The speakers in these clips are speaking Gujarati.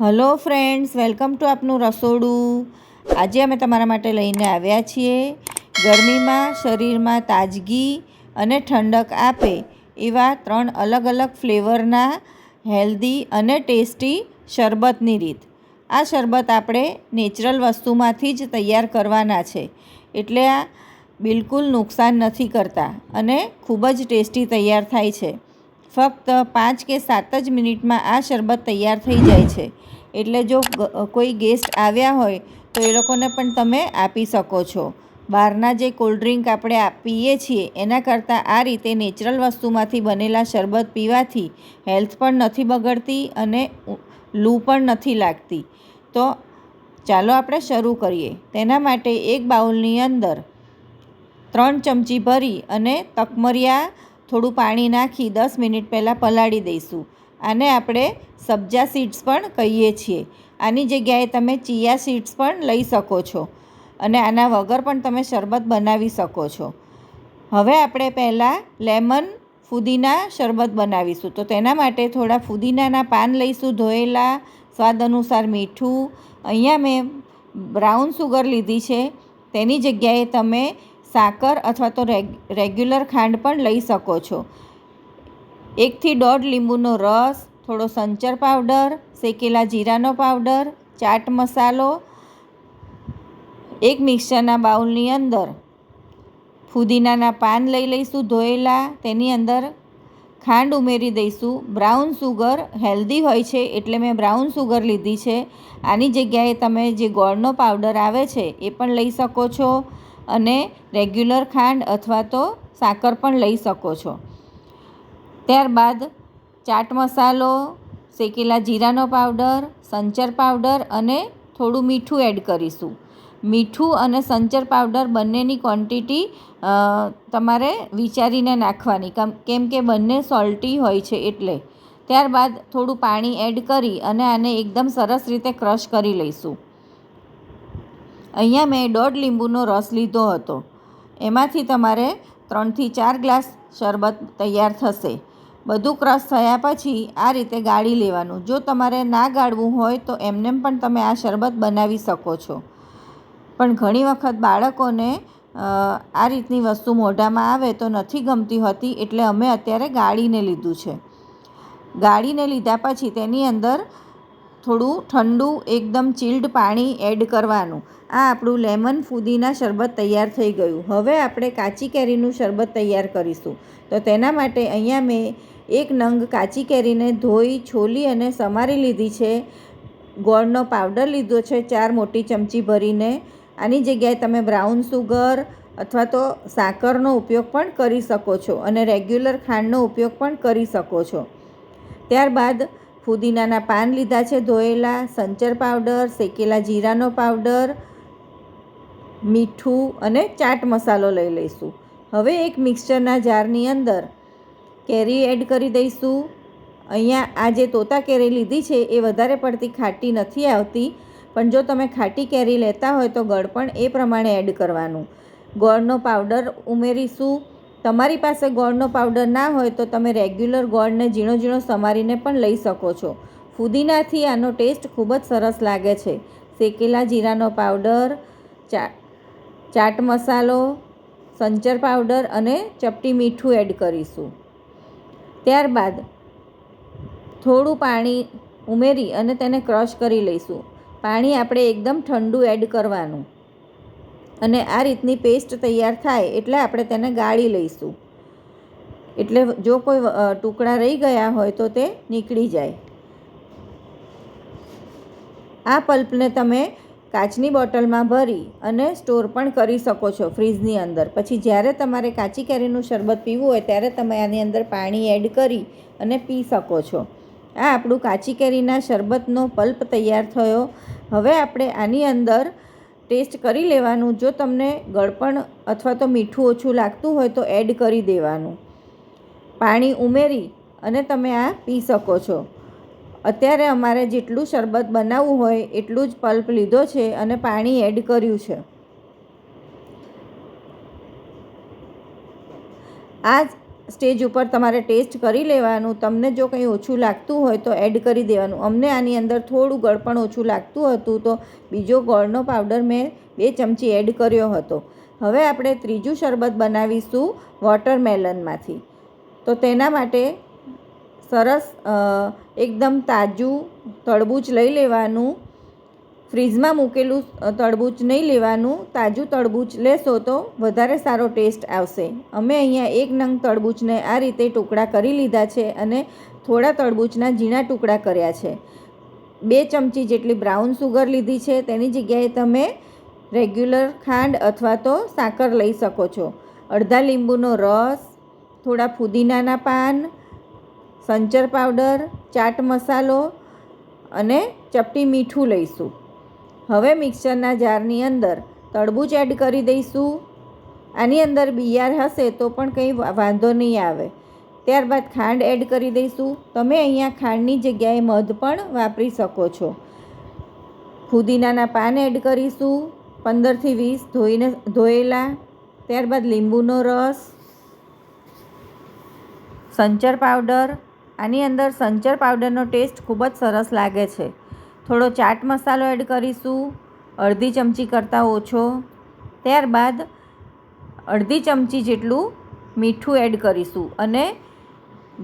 હલો ફ્રેન્ડ્સ, વેલકમ ટુ આપનું રસોડું. આજે અમે તમારા માટે લઈને આવ્યા છીએ. ગરમીમાં શરીરમાં તાજગી અને ઠંડક આપે એવા ત્રણ અલગ અલગ ફ્લેવરના હેલ્ધી અને ટેસ્ટી શરબતની રીત. આ શરબત આપણે નેચરલ વસ્તુમાંથી જ તૈયાર કરવાના છે. એટલે આ બિલકુલ નુકસાન નથી કરતા અને ખૂબ જ ટેસ્ટી તૈયાર થાય છે. ફક્ત પાંચ કે સાત જ મિનિટમાં આ શરબત તૈયાર થઈ જાય છે. એટલે જો કોઈ ગેસ્ટ આવ્યા હોય, તો એ લોકોને પણ તમે આપી શકો છો. બહારના જે કોલ્ડ ડ્રિંક આપણે પીએ છીએ, એના કરતાં આ રીતે નેચરલ વસ્તુમાંથી બનેલા શરબત પીવાથી હેલ્થ પણ નથી બગડતી અને લૂ પણ નથી લાગતી. તો ચાલો આપણે શરૂ કરીએ. તેના માટે એક બાઉલની અંદર ત્રણ ચમચી ભરી અને તકમરિયા થોડું પાણી નાખી દસ મિનિટ પહેલાં પલાળી દઈશું. આને આપણે સબ્જા સીડ્સ પણ કહીએ છીએ. આની જગ્યાએ તમે ચિયા સીડ્સ પણ લઈ શકો છો અને આના વગર પણ તમે શરબત બનાવી શકો છો. હવે આપણે પહેલાં લેમન ફુદીના શરબત બનાવીશું. તો તેના માટે થોડા ફુદીનાના પાન લઈશું. ધોયેલા, સ્વાદ અનુસાર મીઠું. અહીંયા મેં બ્રાઉન સુગર લીધી છે. તેની જગ્યાએ તમે સાકર અથવા તો રેગ, રેગ્યુલર ખાંડ પણ લઈ શકો છો. એકથી દોઢ લીંબુનો રસ, થોડો સંચર પાવડર, શેકેલા જીરાનો પાવડર, ચાટ મસાલો, એક મિક્સરના બાઉલની અંદર ફુદીનાના પાન લઈ લઈશું ધોયેલા, તેની અંદર ખાંડ ઉમેરી દઈશું. બ્રાઉન સુગર હેલ્ધી હોય છે એટલે મેં બ્રાઉન સુગર લીધી છે. આની જગ્યાએ તમે જે ગોળનો પાવડર આવે છે એ પણ લઈ શકો છો. અને રેગ્યુલર ખાંડ અથવા તો સાકર પણ લઈ શકો છો. ત્યારબાદ ચાટ મસાલો, શેકેલા જીરાનો પાવડર, સંચર પાવડર અને થોડું મીઠું એડ કરીશું. મીઠું અને સંચર પાવડર બંનેની ક્વોન્ટિટી તમારે વિચારીને નાખવાની. કમ કે બંને સોલ્ટી હોય છે એટલે. ત્યારબાદ થોડું પાણી એડ કરી અને આને એકદમ સરસ રીતે ક્રશ કરી લઈશું. અહીંયા મેં દોઢ લીંબુનો રસ લીધો હતો. એમાંથી તમારે ત્રણથી ચાર ગ્લાસ શરબત તૈયાર થશે. બધું ક્રશ થયા પછી આ રીતે ગાળી લેવાનું. જો તમારે ના ગાળવું હોય તો એમનેમ પણ તમે આ શરબત બનાવી શકો છો. પણ ઘણી વખત બાળકોને આ રીતની વસ્તુ મોઢામાં આવે તો નથી ગમતી હોતી એટલે અમે અત્યારે ગાળીને લીધું છે. ગાળીને લીધા પછી તેની અંદર થોડું ઠંડુ, એકદમ ચિલ્ડ પાણી એડ કરવાનું. આ આપણું લેમન ફુદીના શરબત તૈયાર થઈ ગયું. હવે આપણે કાચી કેરીનું શરબત તૈયાર કરીશું. તો તેના માટે અહીંયા મેં એક નંગ કાચી કેરીને ધોઈ, છોલી અને સમારી લીધી છે. ગોળનો પાવડર લીધો છે, ચાર મોટી ચમચી ભરીને. આની જગ્યાએ તમે બ્રાઉન સુગર અથવા તો સાકરનો ઉપયોગ પણ કરી શકો છો અને રેગ્યુલર ખાંડનો ઉપયોગ પણ કરી શકો છો. ત્યારબાદ ફુદીનાના પાન લીધા છે, ધોયેલા સંચર પાવડર, શેકેલા જીરાનો પાવડર, મીઠું અને ચાટ મસાલો લઈ લઈશું. હવે એક મિક્સચરના જારની અંદર કેરી એડ કરી દઈશું. અહીંયા આ જે તોતા કેરી લીધી છે એ વધારે પડતી ખાટી નથી આવતી, પણ જો તમે ખાટી કેરી લેતા હોય તો ગળ પણ એ પ્રમાણે એડ કરવાનું. ગોળનો પાવડર ઉમેરીશું. તમારી પાસે ગોળનો પાવડર ના હોય તો તમે રેગ્યુલર ગોળને ઝીણો ઝીણો સમારીને પણ લઈ શકો છો. ફુદીનાથી આનો ટેસ્ટ ખૂબ જ સરસ લાગે છે. શેકેલા જીરાનો પાવડર ચા, ચાટ મસાલો, સંચર પાવડર અને ચપટી મીઠું એડ કરીશું. ત્યારબાદ થોડું પાણી ઉમેરી અને તેને ક્રશ કરી લઈશું. પાણી આપણે એકદમ ઠંડુ એડ કરવાનું. અને આ રીતની પેસ્ટ તૈયાર થાય એટલે આપણે તેને ગાળી લઈશું. એટલે જો કોઈ ટુકડા રહી ગયા હોય તો તે નીકળી જાય. આ પલ્પને તમે કાચની બોટલમાં ભરી અને સ્ટોર પણ કરી શકો છો ફ્રીજની અંદર. પછી જ્યારે તમારે કાચી કેરીનું શરબત પીવું હોય ત્યારે તમે આની અંદર પાણી એડ કરી અને પી શકો છો. આ આપણું કાચી કેરીના શરબતનો પલ્પ તૈયાર થયો. હવે આપણે આની અંદર ટેસ્ટ કરી લેવાનું. જો તમને ગળપણ અથવા તો મીઠું ઓછું લાગતું હોય તો એડ કરી દેવાનું. પાણી ઉમેરી અને તમે આ પી શકો છો. અત્યારે અમારે જેટલું શરબત બનાવવું હોય એટલું જ પલ્પ લીધો છે અને પાણી એડ કર્યું છે. આ સ્ટેજ ઉપર તમારે ટેસ્ટ કરી લેવાનું, તમને જો કંઈ ઓછું લાગતું હોય તો એડ કરી દેવાનું. અમને આની અંદર થોડું ગળપણ ઓછું લાગતું હતું તો બીજો ગોળનો પાવડર મેં બે ચમચી એડ કર્યો હતો. હવે આપણે ત્રીજું શરબત બનાવીશું વોટરમેલનમાંથી. તો તેના માટે સરસ એકદમ તાજું તળબૂચ લઈ લેવાનું. ફ્રીજમાં મૂકેલું તરબૂચ નહીં લેવાનું, તાજું તરબૂચ લેશો તો વધારે સારો ટેસ્ટ આવશે. અમે અહીંયા એક નંગ તરબૂચને આ રીતે ટુકડા કરી લીધા છે અને થોડા તરબૂચના ઝીણા ટુકડા કર્યા છે. બે ચમચી જેટલી બ્રાઉન સુગર લીધી છે. તેની જગ્યાએ તમે રેગ્યુલર ખાંડ અથવા તો સાકર લઈ શકો છો. અડધા લીંબુનો રસ, થોડા ફુદીનાના પાન, સંચર પાવડર, ચાટ મસાલો અને ચપટી મીઠું લઈશું. હવે મિક્સરના જારની અંદર તરબૂચ એડ કરી દઈશું. આની અંદર બિયાર હશે તો પણ કંઈ વાંધો નહીં આવે. ત્યારબાદ ખાંડ એડ કરી દઈશું. તમે અહીંયા ખાંડની જગ્યાએ મધ પણ વાપરી શકો છો. ફુદીનાના પાન એડ કરીશું. પંદરથી વીસ ધોઈને, ધોયેલા. ત્યારબાદ લીંબુનો રસ. સંચર પાવડર. આની અંદર સંચર પાવડરનો ટેસ્ટ ખૂબ જ સરસ લાગે છે. થોડો ચાટ મસાલો એડ કરીશું, અડધી ચમચી કરતાં ઓછો. ત્યારબાદ અડધી ચમચી જેટલું મીઠું એડ કરીશું અને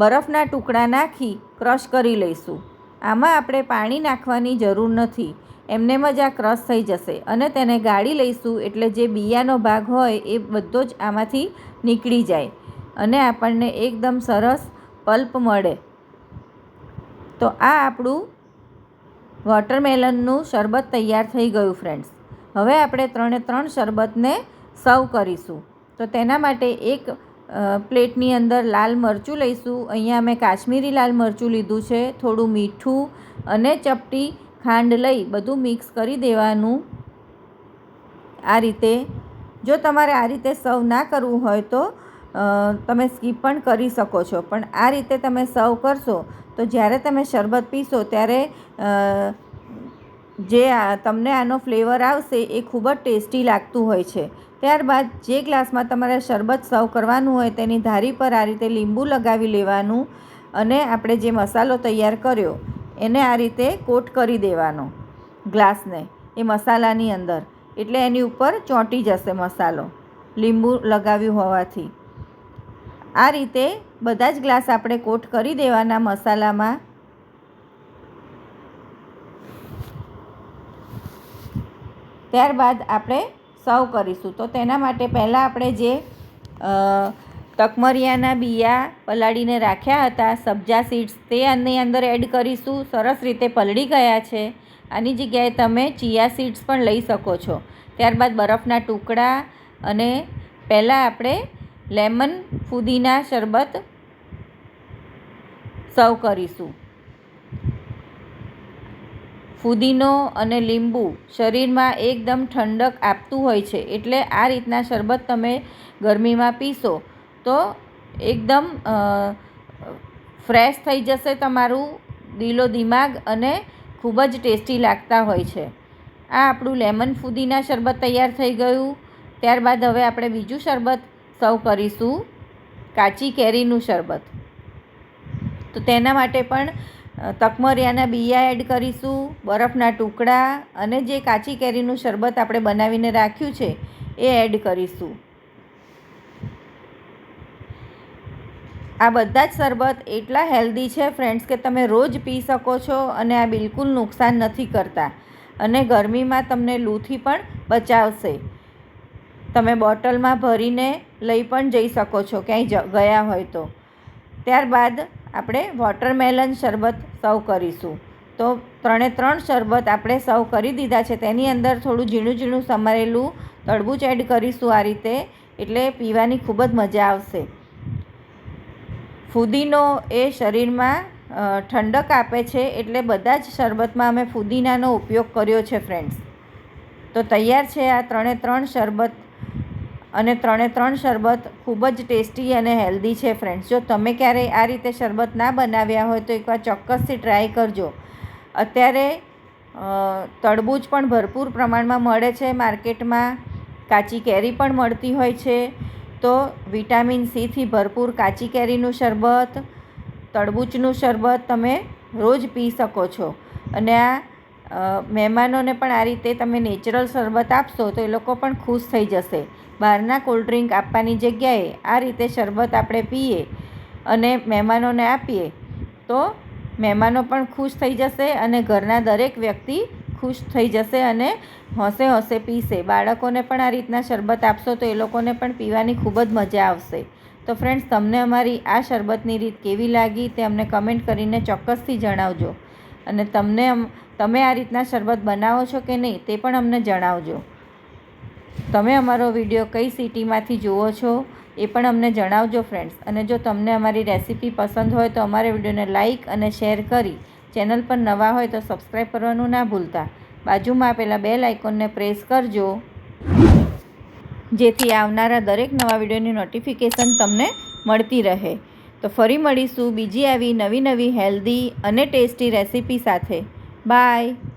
બરફના ટુકડા નાખી ક્રશ કરી લઈશું. આમાં આપણે પાણી નાખવાની જરૂર નથી. એમનેમ જ આ ક્રશ થઈ જશે અને તેને ગાળી લઈશું એટલે જે બિયાનો ભાગ હોય એ બધો જ આમાંથી નીકળી જાય અને આપણને એકદમ સરસ પલ્પ મળે. તો આ આપણું વોટરમેલનનું શરબત તૈયાર થઈ ગયું ફ્રેન્ડ્સ હવે આપણે ત્રણે ત્રણ શરબતને સર્વ કરીશું. તો તેના માટે એક પ્લેટની અંદર લાલ મરચું લઈશું. અહીંયા મેં કાશ્મીરી લાલ મરચું લીધું છે, થોડું મીઠું અને ચપટી ખાંડ લઈ બધું મિક્સ કરી દેવાનું. આ રીતે, જો તમારે આ રીતે સર્વ ના કરવું હોય તો તમે સ્કીપ પણ કરી શકો છો. પણ આ રીતે તમે સર્વ કરશો, તો જ્યારે તમે શરબત પીશો ત્યારે જે તમને આનો ફ્લેવર આવશે એ ખૂબ જ ટેસ્ટી લાગતું હોય છે. ત્યારબાદ જે ગ્લાસમાં તમારે શરબત સર્વ કરવાનું હોય તેની ધારી પર આ રીતે લીંબુ લગાવી લેવાનું અને આપણે જે મસાલો તૈયાર કર્યો, એને આ રીતે કોટ કરી દેવાનો ગ્લાસને, એ મસાલાની અંદર. એટલે એની ઉપર ચોંટી જશે મસાલો, લીંબુ લગાવ્યું હોવાથી. આ રીતે બધા જ ગ્લાસ આપણે કોટ કરી દેવાના મસાલામાં. ત્યારબાદ આપણે સર્વ કરીશું. તો તેના માટે પહેલાં આપણે જે તકમરિયાના બિયા પલાળીને રાખ્યા હતા, સબ્જા સીડ્સ, તે આની અંદર એડ કરીશું. સરસ રીતે પલળી ગયા છે. આની જગ્યાએ તમે ચિયા સીડ્સ પણ લઈ શકો છો. ત્યારબાદ બરફના ટુકડા અને પહેલાં આપણે લેમન ફુદીના શરબત સર્વ કરીશું. ફુદીનો અને લીંબુ શરીરમાં એકદમ ઠંડક આપતું હોય છે, એટલે આ રીતના શરબત તમે ગરમીમાં પીશો તો એકદમ ફ્રેશ થઈ જશે તમારું દિલો દિમાગ અને ખૂબ જ ટેસ્ટી લાગતા હોય છે. આ આપણું લેમન ફુદીના શરબત તૈયાર થઈ ગયું. ત્યારબાદ હવે આપણે બીજું શરબત સર્વ કરીશું કાચી કેરીનું શરબત. તો તેના માટે પણ તકમરિયાના બિયા એડ કરીશું, બરફના ટુકડા અને જે કાચી કેરીનું શરબત આપણે બનાવીને રાખ્યું છે, એ એડ કરીશું. આ બધા જ શરબત એટલા હેલ્ધી છે ફ્રેન્ડ્સ કે તમે રોજ પી શકો છો અને આ બિલકુલ નુકસાન નથી કરતા. અને ગરમીમાં તમને લૂથી પણ બચાવશે. તમે બોટલમાં ભરીને લઈ પણ જઈ શકો છો, ક્યાંય ગયા હોય તો. ત્યારબાદ આપણે વોટરમેલન શરબત સર્વ કરીશું. તો ત્રણે ત્રણ શરબત આપણે સર્વ કરી દીધા છે. તેની અંદર થોડું ઝીણું ઝીણું સમારેલું તડબૂચ એડ કરીશું આ રીતે, એટલે પીવાની ખૂબ જ મજા આવશે. ફુદીનો એ શરીરમાં ઠંડક આપે છે, એટલે બધા જ શરબતમાં અમે ફુદીનાનો ઉપયોગ કર્યો છે, ફ્રેન્ડ્સ. તો તૈયાર છે આ ત્રણે ત્રણ શરબત અને ત્રણે ત્રણ શરબત ખૂબ જ ટેસ્ટી અને હેલ્ધી છે ફ્રેન્ડ્સ જો તમે ક્યારેય આ રીતે શરબત ના બનાવ્યા હોય તો એકવાર ચોક્કસથી ટ્રાય કરજો. અત્યારે તડબૂચ પણ ભરપૂર પ્રમાણમાં મળે છે. માર્કેટમાં કાચી કેરી પણ મળતી હોય છે. તો વિટામિન સીથી ભરપૂર કાચી કેરીનું શરબત તરબૂચનું શરબત તમે રોજ પી શકો છો. અને આ મહેમાનોને પણ આ રીતે તમે નેચરલ શરબત આપશો તો એ લોકો પણ ખુશ થઈ જશે. બહારના કોલ્ડ ડ્રિંક આપવાની જગ્યાએ આ રીતે શરબત આપણે પીએ અને મહેમાનોને આપીએ, તો મહેમાનો પણ ખુશ થઈ જશે અને ઘરના દરેક વ્યક્તિ ખુશ થઈ જશે અને હોંશે હોંશે પીશે. બાળકોને પણ આ રીતના શરબત આપશો તો એ લોકોને પણ પીવાની ખૂબ જ મજા આવશે. તો ફ્રેન્ડ્સ તમને અમારી આ શરબતની રીત કેવી લાગી તે અમને કમેન્ટ કરીને ચોક્કસથી જણાવજો. અને તમને તમે આ રીતના શરબત બનાવો છો કે નહીં તે પણ અમને જણાવજો. તમે અમારો વીડિયો કઈ સિટીમાંથી જુઓ છો એ પણ અમને જણાવજો ફ્રેન્ડ્સ અને જો તમને અમારી રેસીપી પસંદ હોય તો અમારા વિડીયોને લાઇક અને શેર કરી ચેનલ પર નવા હોય તો સબસ્ક્રાઈબ કરવાનું ના ભૂલતા. બાજુમાં આપેલા બેલ આઇકોનને પ્રેસ કરજો. જેથી આવનારા દરેક નવા વિડીયોની નોટિફિકેશન તમને મળતી રહે. તો ફરી મળીશું બીજી આવી નવી નવી હેલ્ધી અને ટેસ્ટી રેસીપી સાથે. બાય